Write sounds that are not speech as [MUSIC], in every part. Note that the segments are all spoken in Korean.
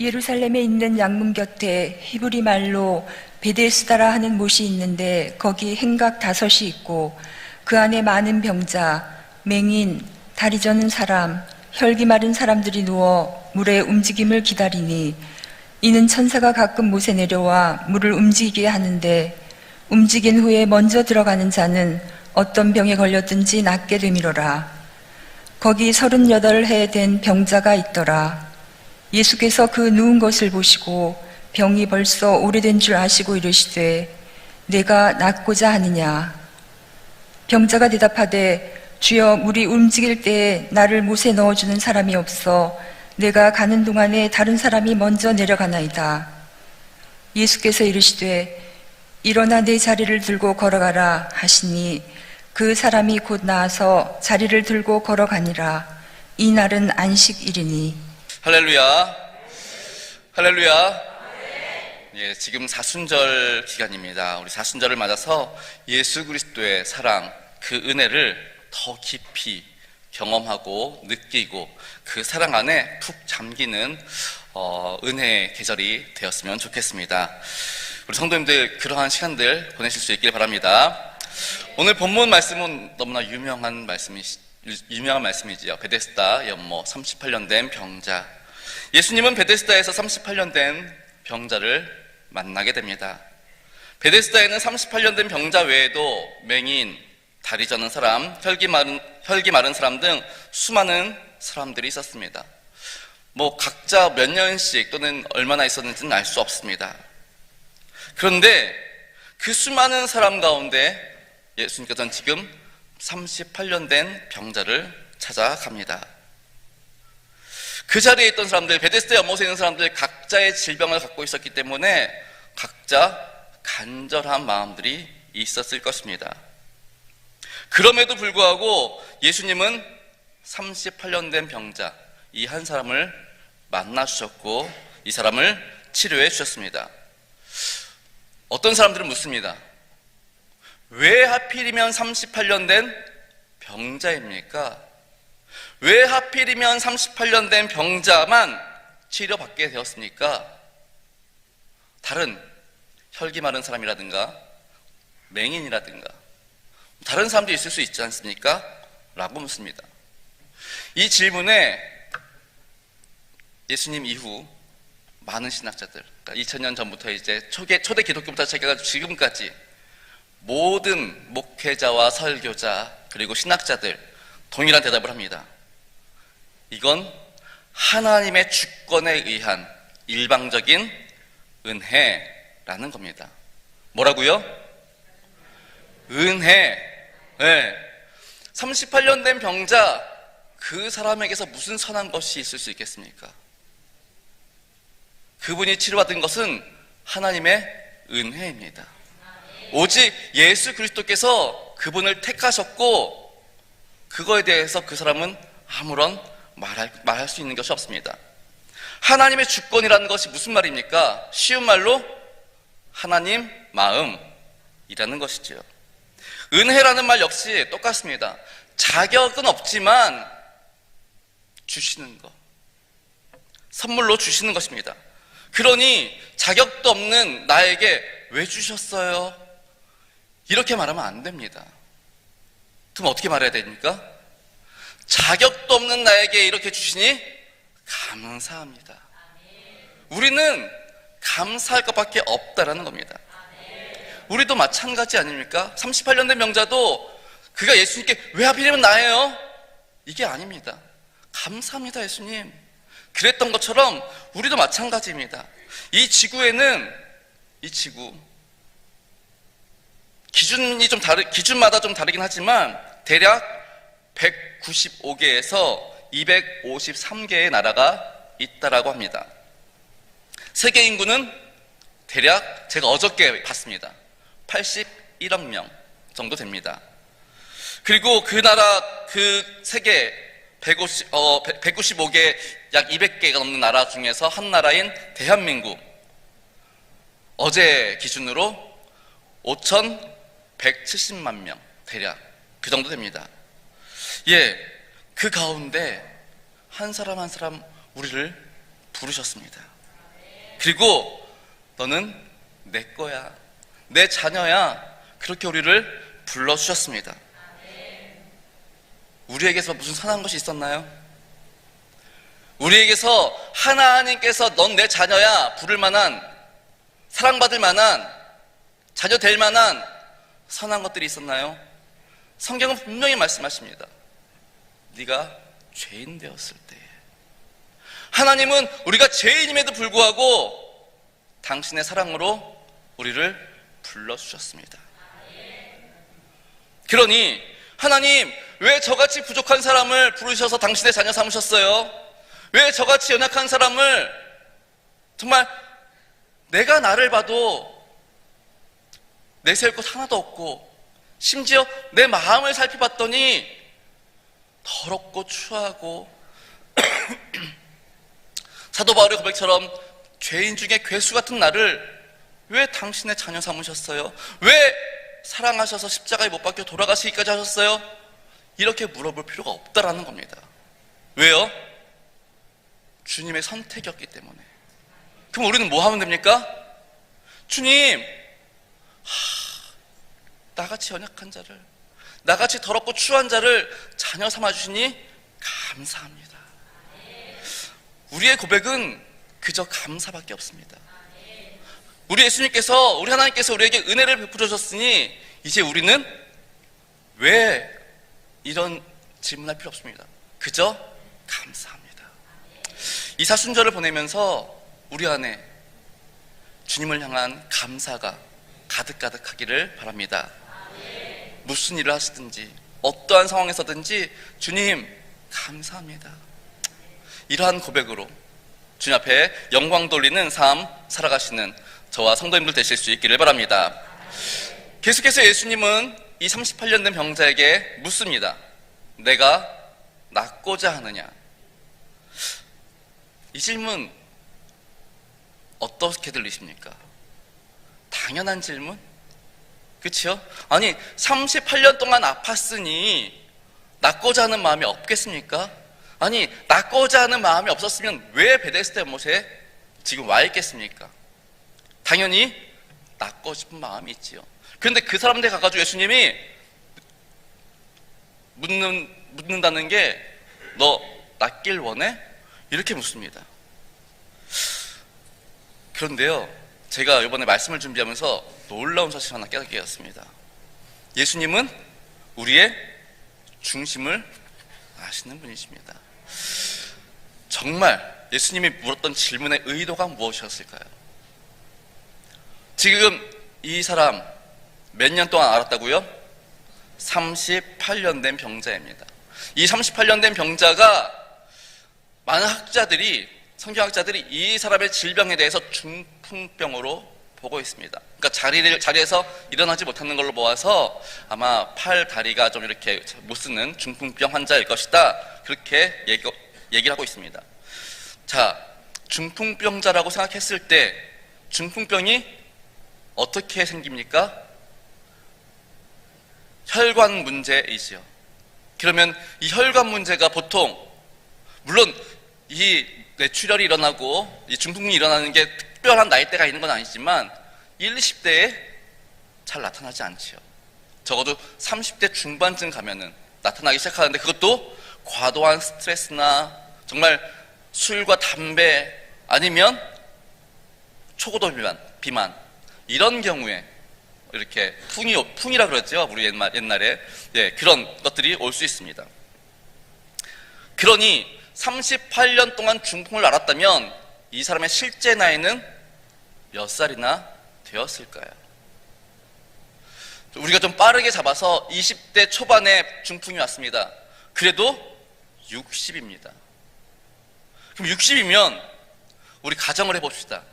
예루살렘에 있는 양문 곁에 히브리 말로 베데스다라 하는 못이 있는데 거기 행각 다섯이 있고 그 안에 많은 병자, 맹인, 다리 저는 사람, 혈기 마른 사람들이 누워 물의 움직임을 기다리니 이는 천사가 가끔 못에 내려와 물을 움직이게 하는데 움직인 후에 먼저 들어가는 자는 어떤 병에 걸렸든지 낫게 되미로라. 거기 서른여덟 해 된 병자가 있더라. 예수께서 그 누운 것을 보시고 병이 벌써 오래된 줄 아시고 이르시되 내가 낫고자 하느냐. 병자가 대답하되 주여 물이 움직일 때에 나를 못에 넣어주는 사람이 없어 내가 가는 동안에 다른 사람이 먼저 내려가나이다. 예수께서 이르시되 일어나 내 자리를 들고 걸어가라 하시니 그 사람이 곧 나와서 자리를 들고 걸어가니라. 이 날은 안식일이니. 할렐루야. 할렐루야. 예, 지금 사순절 기간입니다. 우리 사순절을 맞아서 예수 그리스도의 사랑, 그 은혜를 더 깊이 경험하고 느끼고 그 사랑 안에 푹 잠기는 어, 은혜의 계절이 되었으면 좋겠습니다. 우리 성도님들 그러한 시간들 보내실 수 있길 바랍니다. 오늘 본문 말씀은 너무나 유명한 말씀이 유명한 말씀이지요. 베데스다 연못 38년 된 병자. 예수님은 베데스다에서 38년 된 병자를 만나게 됩니다. 베데스다에는 38년 된 병자 외에도 맹인, 다리 저는 사람, 혈기 마른, 혈기 마른 사람 등 수많은 사람들이 있었습니다. 뭐 각자 몇 년씩 또는 얼마나 있었는지는 알 수 없습니다. 그런데 그 수많은 사람 가운데 예수님께서는 지금 38년 된 병자를 찾아갑니다. 그 자리에 있던 사람들, 베데스다 연못에 있는 사람들 각자의 질병을 갖고 있었기 때문에 각자 간절한 마음들이 있었을 것입니다. 그럼에도 불구하고 예수님은 38년 된 병자, 이 한 사람을 만나 주셨고 이 사람을 치료해 주셨습니다. 어떤 사람들은 묻습니다. 왜 하필이면 38년 된 병자입니까? 왜 하필이면 38년 된 병자만 치료받게 되었습니까? 다른 혈기 마른 사람이라든가 맹인이라든가 다른 사람도 있을 수 있지 않습니까? 라고 묻습니다. 이 질문에 예수님 이후 많은 신학자들, 그러니까 2000년 전부터 이제 초대, 기독교부터 시작해가지고 지금까지 모든 목회자와 설교자 그리고 신학자들 동일한 대답을 합니다. 이건 하나님의 주권에 의한 일방적인 은혜라는 겁니다. 뭐라고요? 은혜. 네. 38년 된 병자 그 사람에게서 무슨 선한 것이 있을 수 있겠습니까? 그분이 치료받은 것은 하나님의 은혜입니다. 오직 예수 그리스도께서 그분을 택하셨고 그거에 대해서 그 사람은 아무런 말할, 말할 수 있는 것이 없습니다. 하나님의 주권이라는 것이 무슨 말입니까? 쉬운 말로 하나님 마음이라는 것이지요. 은혜라는 말 역시 똑같습니다. 자격은 없지만 주시는 것. 선물로 주시는 것입니다. 그러니 자격도 없는 나에게 왜 주셨어요? 이렇게 말하면 안 됩니다. 그럼 어떻게 말해야 됩니까? 자격도 없는 나에게 이렇게 주시니 감사합니다. 우리는 감사할 것밖에 없다라는 겁니다. 우리도 마찬가지 아닙니까? 38년 된 명자도 그가 예수님께 왜 하필이면 나예요? 이게 아닙니다. 감사합니다, 예수님. 그랬던 것처럼 우리도 마찬가지입니다. 이 지구에는 이 지구 기준이 좀 다르 기준마다 좀 다르긴 하지만 대략 195개에서 253개의 나라가 있다라고 합니다. 세계 인구는 대략 제가 어저께 봤습니다. 81억 명 정도 됩니다. 그리고 그 나라 그 세계 150, 어, 195개 약 200개가 넘는 나라 중에서 한 나라인 대한민국 어제 기준으로 5,170만 명 대략 그 정도 됩니다. 예, 그 가운데 한 사람 한 사람 우리를 부르셨습니다. 그리고 너는 내 거야. 내 자녀야. 그렇게 우리를 불러주셨습니다. 우리에게서 무슨 선한 것이 있었나요? 우리에게서 하나님께서 넌 내 자녀야 부를 만한 사랑받을 만한 자녀 될 만한 선한 것들이 있었나요? 성경은 분명히 말씀하십니다. 네가 죄인 되었을 때 하나님은 우리가 죄인임에도 불구하고 당신의 사랑으로 우리를 불러주셨습니다. 그러니 하나님 왜 저같이 부족한 사람을 부르셔서 당신의 자녀 삼으셨어요? 왜 저같이 연약한 사람을 정말 내가 나를 봐도 내세울 것 하나도 없고 심지어 내 마음을 살펴봤더니 더럽고 추하고 [CLEARS THROAT] 사도 바울의 고백처럼 죄인 중에 괴수 같은 나를 왜 당신의 자녀 삼으셨어요? 왜 사랑하셔서 십자가에 못 박혀 돌아가시기까지 하셨어요? 이렇게 물어볼 필요가 없다라는 겁니다. 왜요? 주님의 선택이었기 때문에. 그럼 우리는 뭐 하면 됩니까? 주님, 하, 나같이 연약한 자를, 나같이 더럽고 추한 자를 자녀 삼아 주시니 감사합니다. 우리의 고백은 그저 감사밖에 없습니다. 우리 예수님께서, 우리 하나님께서 우리에게 은혜를 베풀어 주셨으니, 이제 우리는 왜 이런 질문할 필요 없습니다. 그저 감사합니다. 이 사순절을 보내면서 우리 안에 주님을 향한 감사가 가득가득하기를 바랍니다. 무슨 일을 하시든지 어떠한 상황에서든지 주님 감사합니다. 이러한 고백으로 주님 앞에 영광 돌리는 삶 살아가시는 저와 성도님들 되실 수 있기를 바랍니다. 계속해서 예수님은 이 38년 된 병자에게 묻습니다. 내가 낫고자 하느냐? 이 질문 어떻게 들리십니까? 당연한 질문? 그치요? 아니, 38년 동안 아팠으니 낫고자 하는 마음이 없겠습니까? 아니, 낫고자 하는 마음이 없었으면 왜 베데스다 못에 지금 와 있겠습니까? 당연히 낫고 싶은 마음이 있지요. 그런데 그 사람들 가가지고 예수님이 묻는, 묻는다는 게 너 낫길 원해? 이렇게 묻습니다. 그런데요, 제가 이번에 말씀을 준비하면서 놀라운 사실 하나 깨닫게 되었습니다. 예수님은 우리의 중심을 아시는 분이십니다. 정말 예수님이 물었던 질문의 의도가 무엇이었을까요? 지금 이 사람 몇 년 동안 알았다고요? 38년 된 병자입니다. 이 38년 된 병자가 많은 학자들이 성경학자들이 이 사람의 질병에 대해서 중 풍병으로 보고 있습니다. 그러니까 자리를 자리에서 일어나지 못하는 걸로 보아서 아마 팔 다리가 좀 이렇게 못 쓰는 중풍병 환자일 것이다. 그렇게 얘기, 얘기를 하고 있습니다. 자, 중풍병자라고 생각했을 때 중풍병이 어떻게 생깁니까? 혈관 문제이지요. 그러면 이 혈관 문제가 보통 물론 이 뇌출혈이 일어나고 이 중풍이 일어나는 게 특별한 나이대가 있는 건 아니지만 1, 20대에 잘 나타나지 않지요. 적어도 30대 중반쯤 가면은 나타나기 시작하는데 그것도 과도한 스트레스나 정말 술과 담배 아니면 초고도 비만, 비만 이런 경우에 이렇게 풍이 풍이라 그러죠 우리 옛날 옛날에 예 그런 것들이 올 수 있습니다. 그러니 38년 동안 중풍을 앓았다면 이 사람의 실제 나이는 몇 살이나 되었을까요? 우리가 좀 빠르게 잡아서 20대 초반에 중풍이 왔습니다. 그래도 60입니다. 그럼 60이면 우리 가정을 해봅시다.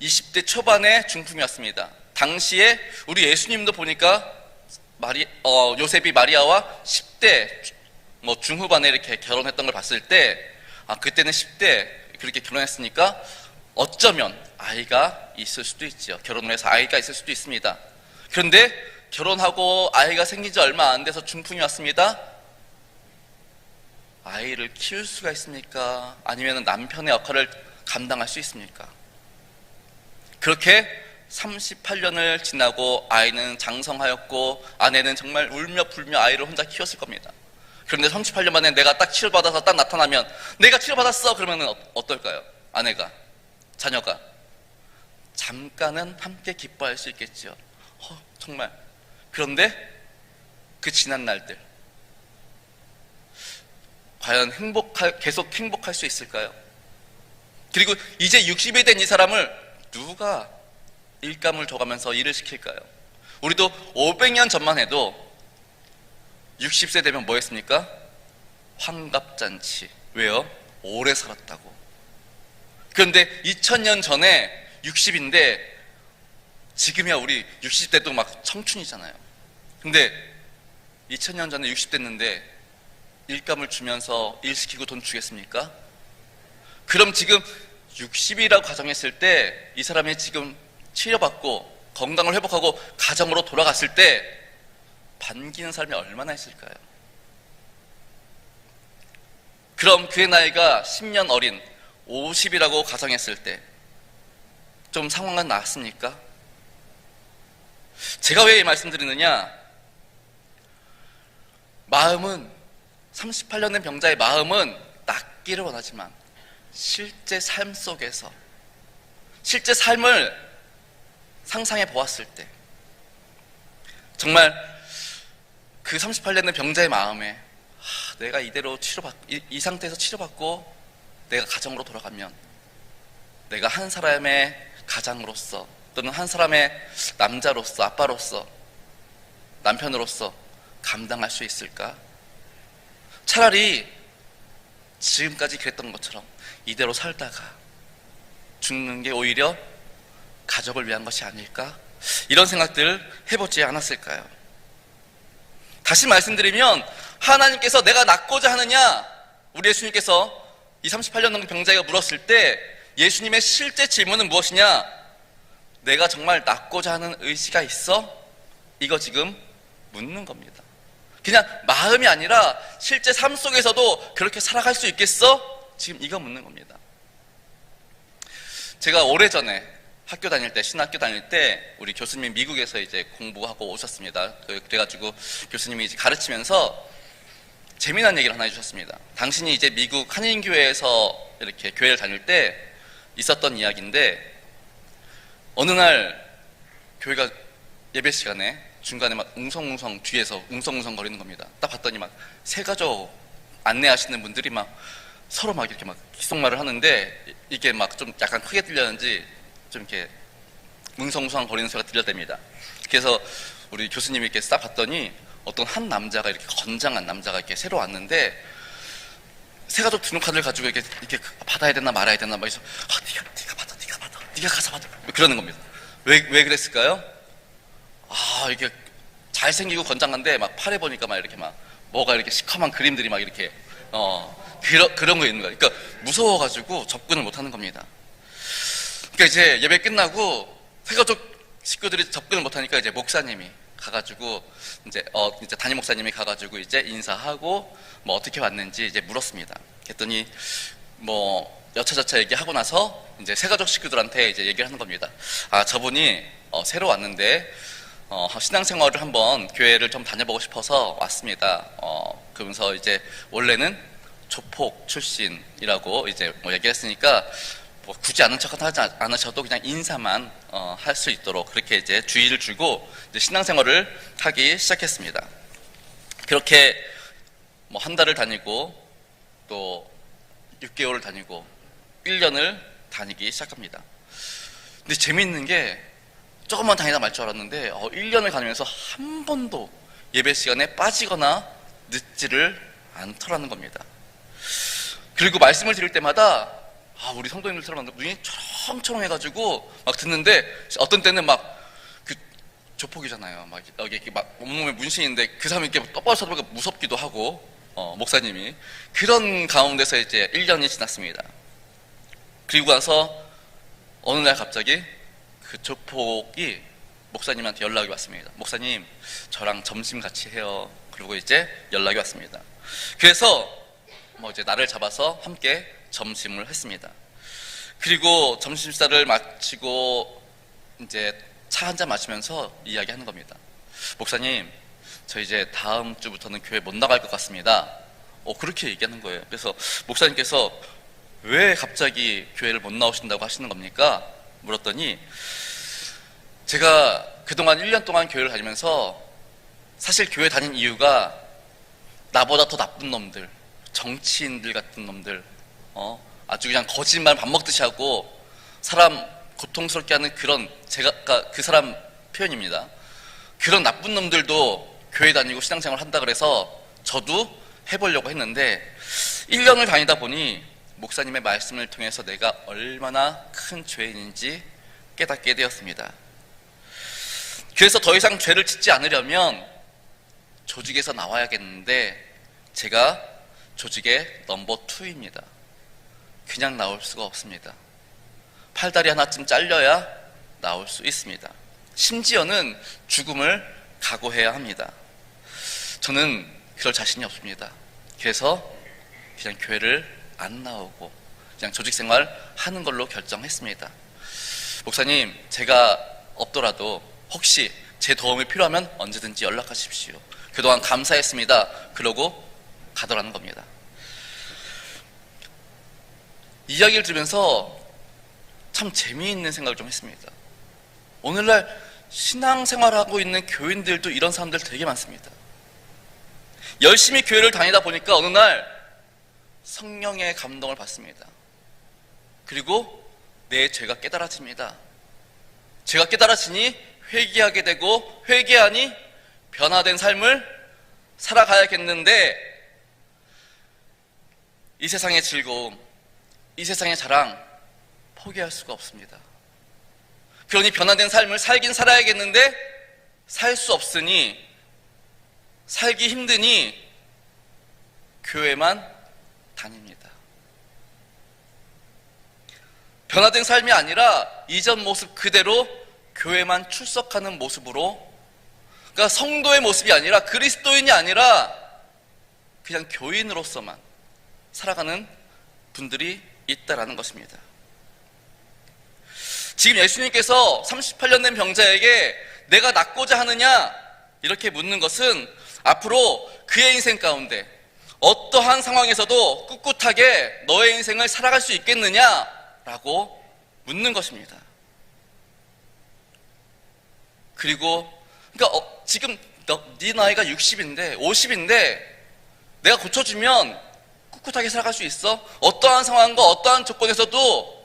20대 초반에 중풍이 왔습니다. 당시에 우리 예수님도 보니까 마리, 어, 요셉이 마리아와 10대 뭐 중후반에 이렇게 결혼했던 걸 봤을 때, 아, 그때는 10대 그렇게 결혼했으니까 어쩌면 아이가 있을 수도 있죠. 결혼을 해서 아이가 있을 수도 있습니다. 그런데 결혼하고 아이가 생긴 지 얼마 안 돼서 중풍이 왔습니다. 아이를 키울 수가 있습니까? 아니면 남편의 역할을 감당할 수 있습니까? 그렇게 38년을 지나고 아이는 장성하였고 아내는 정말 울며 불며 아이를 혼자 키웠을 겁니다. 그런데 38년 만에 내가 딱 치료받아서 딱 나타나면 내가 치료받았어 그러면 어떨까요? 아내가 자녀가 잠깐은 함께 기뻐할 수 있겠죠. 어, 정말 그런데 그 지난 날들 과연 행복할 계속 행복할 수 있을까요? 그리고 이제 60이 된 이 사람을 누가 일감을 줘가면서 일을 시킬까요? 우리도 500년 전만 해도 60세 되면 뭐 했습니까? 환갑잔치. 왜요? 오래 살았다고. 그런데 2000년 전에 60인데 지금이야 우리 60대도 막 청춘이잖아요. 근데 2000년 전에 60 됐는데 일감을 주면서 일 시키고 돈 주겠습니까? 그럼 지금 60이라고 가정했을 때 이 사람이 지금 치료받고 건강을 회복하고 가정으로 돌아갔을 때 반기는 사람이 얼마나 있을까요? 그럼 그의 나이가 10년 어린 50이라고 가정했을 때 좀 상황은 나았습니까? 제가 왜이 말씀드리느냐? 마음은 38년 된 병자의 마음은 낫기를 원하지만 실제 삶 속에서 실제 삶을 상상해 보았을 때 정말 그 38년 된 병자의 마음에 하, 내가 이대로 치료받 이, 이 상태에서 치료받고 내가 가정으로 돌아가면 내가 한 사람의 가장으로서 또는 한 사람의 남자로서 아빠로서 남편으로서 감당할 수 있을까? 차라리 지금까지 그랬던 것처럼 이대로 살다가 죽는 게 오히려 가족을 위한 것이 아닐까? 이런 생각들을 해보지 않았을까요? 다시 말씀드리면 하나님께서 내가 낫고자 하느냐? 우리 예수님께서 이 38년 넘은 병자가 물었을 때 예수님의 실제 질문은 무엇이냐? 내가 정말 낫고자 하는 의지가 있어? 이거 지금 묻는 겁니다. 그냥 마음이 아니라 실제 삶 속에서도 그렇게 살아갈 수 있겠어? 지금 이거 묻는 겁니다. 제가 오래전에 학교 다닐 때, 신학교 다닐 때, 우리 교수님이 미국에서 이제 공부하고 오셨습니다. 그- 그래가지고 교수님이 이제 가르치면서 재미난 얘기를 하나 해주셨습니다. 당신이 이제 미국 한인교회에서 이렇게 교회를 다닐 때 있었던 이야기인데, 어느 날 교회가 예배 시간에 중간에 막 웅성웅성 뒤에서 웅성웅성 거리는 겁니다. 딱 봤더니 막세 가족 안내하시는 분들이 막 서로 막 이렇게 막 귓속말을 하는데 이게 막 좀 약간 크게 들렸는지 좀 이렇게 웅성웅성 거리는 소리가 들려댑니다. 그래서 우리 교수님이 이렇게 싹 봤더니 어떤 한 남자가 이렇게 건장한 남자가 이렇게 새로 왔는데 세 가족 등록카드를 가지고 이렇게 이렇게 받아야 되나 말아야 되나 막 해서 아, 네가 네가 받아 네가 받아 네가 가서 받아 그러는 겁니다. 왜 왜 그랬을까요? 아 이게 잘생기고 건장한데 막 팔에 보니까 막 이렇게 막 뭐가 이렇게 시커먼 그림들이 막 이렇게 어 그런 그런 거 있는 거예요. 그러니까 무서워가지고 접근을 못하는 겁니다. 그러니까 이제 예배 끝나고 세가족 식구들이 접근을 못하니까 이제 목사님이 가가지고 이제 어 이제 담임 목사님이 가가지고 이제 인사하고 뭐 어떻게 왔는지 이제 물었습니다. 그랬더니 뭐 여차저차 얘기하고 나서 이제 세가족 식구들한테 이제 얘기를 하는 겁니다. 아 저분이 어, 새로 왔는데 어, 신앙생활을 한번 교회를 좀 다녀보고 싶어서 왔습니다. 어, 그러면서 이제 원래는 조폭 출신이라고 이제 뭐 얘기했으니까 뭐 굳이 아는 척 하지 않으셔도 그냥 인사만 어, 할 수 있도록 그렇게 이제 주의를 주고 이제 신앙생활을 하기 시작했습니다. 그렇게 뭐 한 달을 다니고 또 6개월을 다니고 1년을 다니기 시작합니다. 근데 재미있는 게 조금만 다니다 말 줄 알았는데 어, 1년을 다니면서 한 번도 예배 시간에 빠지거나 늦지를 않더라는 겁니다. 그리고 말씀을 드릴 때마다 아, 우리 성도님들처럼 눈이 초롱초롱해가지고 막 듣는데 어떤 때는 막 그 조폭이잖아요. 막 여기 이렇게 막 온몸에 문신인데 그 사람이 이렇게 똑바로 쳐다보니까 무섭기도 하고 어, 목사님이 그런 가운데서 이제 1년이 지났습니다. 그리고 나서 어느 날 갑자기 그 조폭이 목사님한테 연락이 왔습니다. 목사님, 저랑 점심 같이 해요. 그리고 이제 연락이 왔습니다. 그래서 뭐 이제 나를 잡아서 함께 점심을 했습니다. 그리고 점심 식사를 마치고 이제 차 한 잔 마시면서 이야기하는 겁니다. 목사님, 저 이제 다음 주부터는 교회 못 나갈 것 같습니다. 어, 그렇게 얘기하는 거예요. 그래서 목사님께서 왜 갑자기 교회를 못 나오신다고 하시는 겁니까? 물었더니 제가 그동안 1년 동안 교회를 다니면서 사실 교회 다닌 이유가 나보다 더 나쁜 놈들, 정치인들 같은 놈들, 어, 아주 그냥 거짓말 밥 먹듯이 하고 사람 고통스럽게 하는 그런 제가 아까 그 사람 표현입니다. 그런 나쁜 놈들도 교회 다니고 신앙생활 한다 그래서 저도 해보려고 했는데 1년을 다니다 보니 목사님의 말씀을 통해서 내가 얼마나 큰 죄인인지 깨닫게 되었습니다. 그래서 더 이상 죄를 짓지 않으려면 조직에서 나와야겠는데 제가 조직의 넘버 2입니다. 그냥 나올 수가 없습니다. 팔다리 하나쯤 잘려야 나올 수 있습니다. 심지어는 죽음을 각오해야 합니다. 저는 그럴 자신이 없습니다. 그래서 그냥 교회를 안 나오고 그냥 조직 생활 하는 걸로 결정했습니다. 목사님, 제가 없더라도 혹시 제 도움이 필요하면 언제든지 연락하십시오. 그동안 감사했습니다. 그러고 가더라는 겁니다. 이야기를 들으면서 참 재미있는 생각을 좀 했습니다. 오늘날 신앙생활하고 있는 교인들도 이런 사람들 되게 많습니다. 열심히 교회를 다니다 보니까 어느 날 성령의 감동을 받습니다. 그리고 내 죄가 깨달아집니다. 죄가 깨달아지니 회개하게 되고 회개하니 변화된 삶을 살아가야겠는데 이 세상의 즐거움, 이 세상의 자랑 포기할 수가 없습니다. 그러니 변화된 삶을 살긴 살아야겠는데 살 수 없으니 살기 힘드니 교회만 다닙니다. 변화된 삶이 아니라 이전 모습 그대로 교회만 출석하는 모습으로 그러니까 성도의 모습이 아니라 그리스도인이 아니라 그냥 교인으로서만 살아가는 분들이 있다라는 것입니다. 지금 예수님께서 38년 된 병자에게 내가 낫고자 하느냐 이렇게 묻는 것은 앞으로 그의 인생 가운데 어떠한 상황에서도 꿋꿋하게 너의 인생을 살아갈 수 있겠느냐라고 묻는 것입니다. 그리고 그러니까 어, 지금 너, 네 나이가 60인데 50인데 내가 고쳐주면 꿋꿋하게 살아갈 수 있어? 어떠한 상황과 어떠한 조건에서도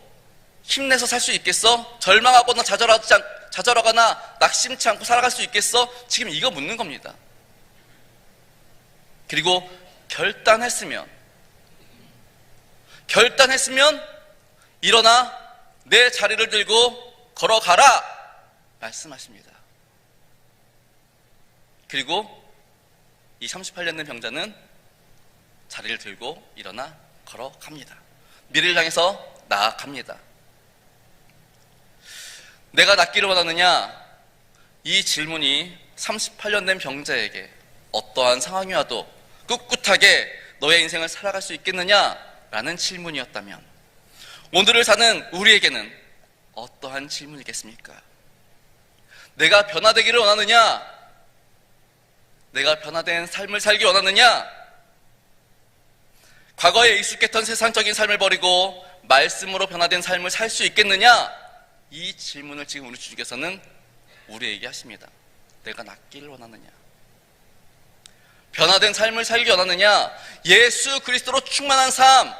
힘내서 살 수 있겠어? 절망하거나 좌절하지 않, 좌절하거나 낙심치 않고 살아갈 수 있겠어? 지금 이거 묻는 겁니다. 그리고 결단했으면 결단했으면 일어나 내 자리를 들고 걸어가라 말씀하십니다. 그리고 이 38년 된 병자는 자리를 들고 일어나 걸어갑니다. 미래를 향해서 나아갑니다. 내가 낫기를 원하느냐? 이 질문이 38년 된 병자에게 어떠한 상황이 와도 꿋꿋하게 너의 인생을 살아갈 수 있겠느냐? 라는 질문이었다면 오늘을 사는 우리에게는 어떠한 질문이겠습니까? 내가 변화되기를 원하느냐? 내가 변화된 삶을 살기 원하느냐? 과거에 익숙했던 세상적인 삶을 버리고 말씀으로 변화된 삶을 살 수 있겠느냐? 이 질문을 지금 우리 주님께서는 우리에게 하십니다. 내가 낫기를 원하느냐? 변화된 삶을 살기 원하느냐? 예수 그리스도로 충만한 삶,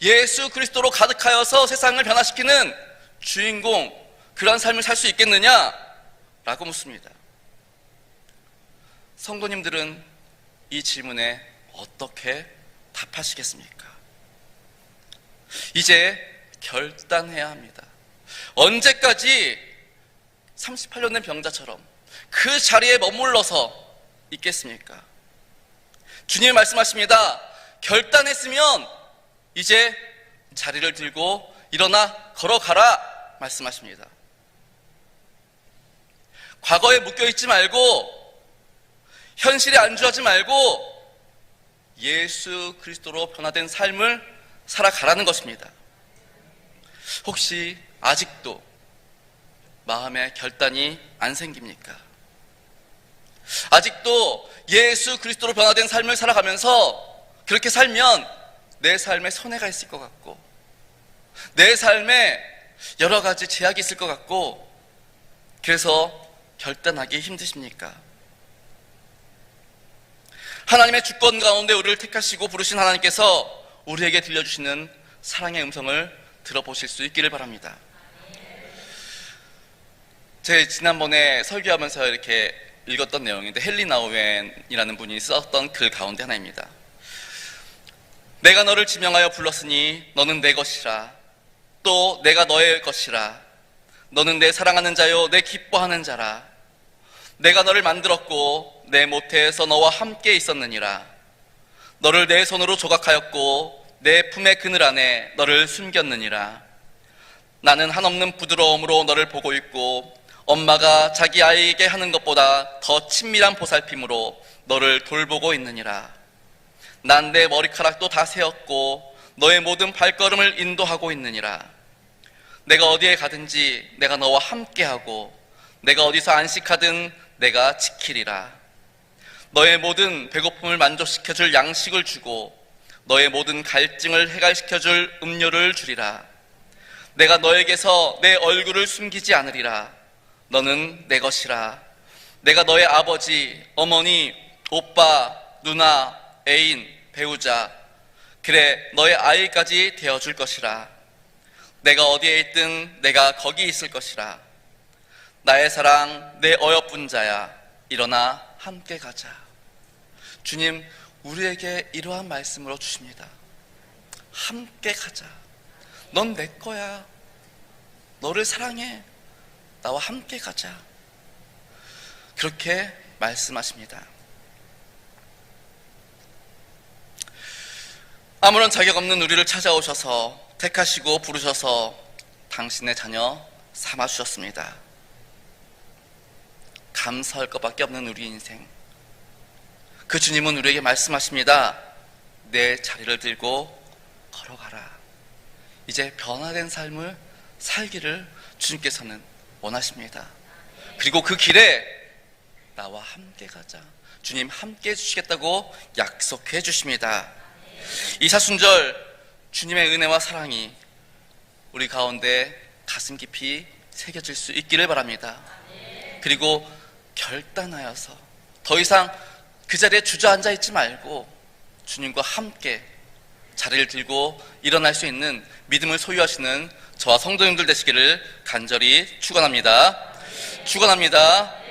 예수 그리스도로 가득하여서 세상을 변화시키는 주인공, 그러한 삶을 살 수 있겠느냐? 라고 묻습니다. 성도님들은 이 질문에 어떻게 답하시겠습니까? 이제 결단해야 합니다. 언제까지 38년 된 병자처럼 그 자리에 머물러서 있겠습니까? 주님 말씀하십니다. 결단했으면 이제 자리를 들고 일어나 걸어가라 말씀하십니다. 과거에 묶여있지 말고 현실에 안주하지 말고 예수 그리스도로 변화된 삶을 살아가라는 것입니다. 혹시 아직도 마음에 결단이 안 생깁니까? 아직도 예수 그리스도로 변화된 삶을 살아가면서 그렇게 살면 내 삶에 손해가 있을 것 같고 내 삶에 여러 가지 제약이 있을 것 같고 그래서 결단하기 힘드십니까? 하나님의 주권 가운데 우리를 택하시고 부르신 하나님께서 우리에게 들려주시는 사랑의 음성을 들어보실 수 있기를 바랍니다. 제 지난번에 설교하면서 이렇게 읽었던 내용인데 헨리 나우엔이라는 분이 썼던 글 가운데 하나입니다. 내가 너를 지명하여 불렀으니 너는 내 것이라 또 내가 너의 것이라 너는 내 사랑하는 자요 내 기뻐하는 자라 내가 너를 만들었고 내 모태에서 너와 함께 있었느니라. 너를 내 손으로 조각하였고 내 품의 그늘 안에 너를 숨겼느니라. 나는 한없는 부드러움으로 너를 보고 있고 엄마가 자기 아이에게 하는 것보다 더 친밀한 보살핌으로 너를 돌보고 있느니라. 난 내 머리카락도 다 세었고 너의 모든 발걸음을 인도하고 있느니라. 내가 어디에 가든지 내가 너와 함께하고 내가 어디서 안식하든 내가 지키리라 너의 모든 배고픔을 만족시켜줄 양식을 주고 너의 모든 갈증을 해갈시켜줄 음료를 주리라. 내가 너에게서 내 얼굴을 숨기지 않으리라. 너는 내 것이라. 내가 너의 아버지, 어머니, 오빠, 누나, 애인, 배우자. 그래 너의 아이까지 되어줄 것이라. 내가 어디에 있든 내가 거기 있을 것이라. 나의 사랑 내 어여쁜 자야. 일어나 함께 가자 주님 우리에게 이러한 말씀으로 주십니다. 함께 가자. 넌 내 거야. 너를 사랑해. 나와 함께 가자. 그렇게 말씀하십니다. 아무런 자격 없는 우리를 찾아오셔서 택하시고 부르셔서 당신의 자녀 삼아 주셨습니다. 감사할 것밖에 없는 우리 인생. 그 주님은 우리에게 말씀하십니다. 내 자리를 들고 걸어가라. 이제 변화된 삶을 살기를 주님께서는 원하십니다. 그리고 그 길에 나와 함께 가자. 주님 함께 해주시겠다고 약속해 주십니다. 이 사순절 주님의 은혜와 사랑이 우리 가운데 가슴 깊이 새겨질 수 있기를 바랍니다. 그리고 결단하여서 더 이상 그 자리에 주저앉아 있지 말고 주님과 함께 자리를 들고 일어날 수 있는 믿음을 소유하시는 저와 성도님들 되시기를 간절히 축원합니다. 축원합니다.